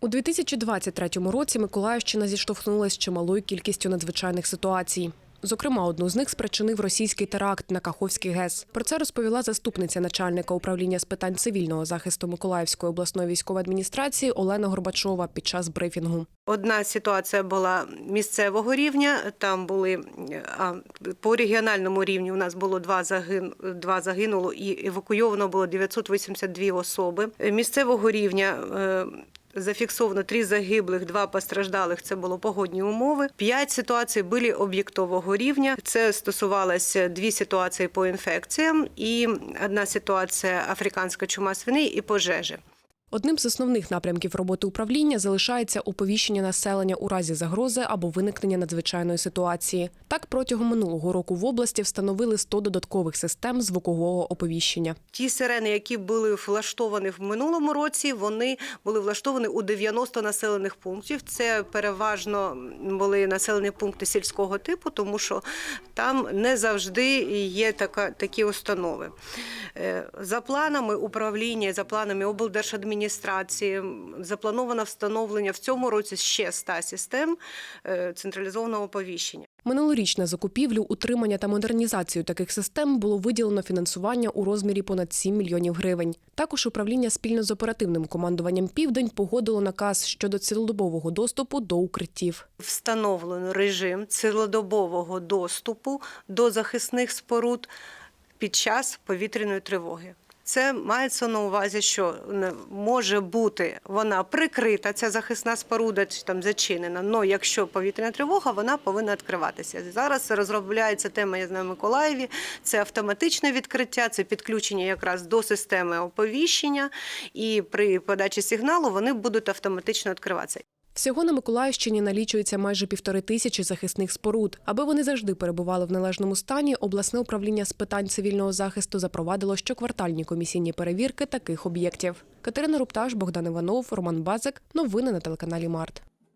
У 2023 році Миколаївщина зіштовхнулася з чималою кількістю надзвичайних ситуацій. Зокрема, одну з них спричинив російський теракт на Каховський ГЕС. Про це розповіла заступниця начальника управління з питань цивільного захисту Миколаївської обласної військової адміністрації Олена Горбачова під час брифінгу. Одна ситуація була місцевого рівня. Там були а, по регіональному рівні. У нас було два загин, два загинуло і евакуйовано було 982 особи. Місцевого рівня. Зафіксовано три загиблих, два постраждалих. Це було погодні умови. П'ять ситуацій були об'єктового рівня. Це стосувалося дві ситуації по інфекціям і одна ситуація африканська чума свиней і пожежі. Одним з основних напрямків роботи управління залишається оповіщення населення у разі загрози або виникнення надзвичайної ситуації. Так, протягом минулого року в області встановили 100 додаткових систем звукового оповіщення. Ті сирени, які були влаштовані в минулому році, вони були влаштовані у 90 населених пунктів. Це переважно були населені пункти сільського типу, тому що там не завжди є така, такі установи. Е, За планами управління, за планами облдержадміністрації, заплановано встановлення в цьому році ще 100 систем е, централізованого оповіщення. Минулоріч на закупівлю, утримання та модернізацію таких систем було виділено фінансування у розмірі понад 7 мільйонів гривень. Також управління спільно з оперативним командуванням Південь погодило наказ щодо цілодобового доступу до укриттів. Встановлено режим цілодобового доступу до захисних споруд під час повітряної тривоги. Це мається на увазі, що може бути вона прикрита, ця захисна споруда чи там зачинена. але якщо повітряна тривога, вона повинна відкриватися. Зараз розробляється тема, я знаю, Миколаєві. Це автоматичне відкриття, це підключення якраз до системи оповіщення, і при подачі сигналу вони будуть автоматично відкриватися. Всього на Миколаївщині налічується майже півтори тисячі захисних споруд. Аби вони завжди перебували в належному стані, обласне управління з питань цивільного захисту запровадило щоквартальні комісійні перевірки таких об'єктів. Катерина Рупташ, Богдан Іванов, Роман Базик. Новини на телеканалі Март.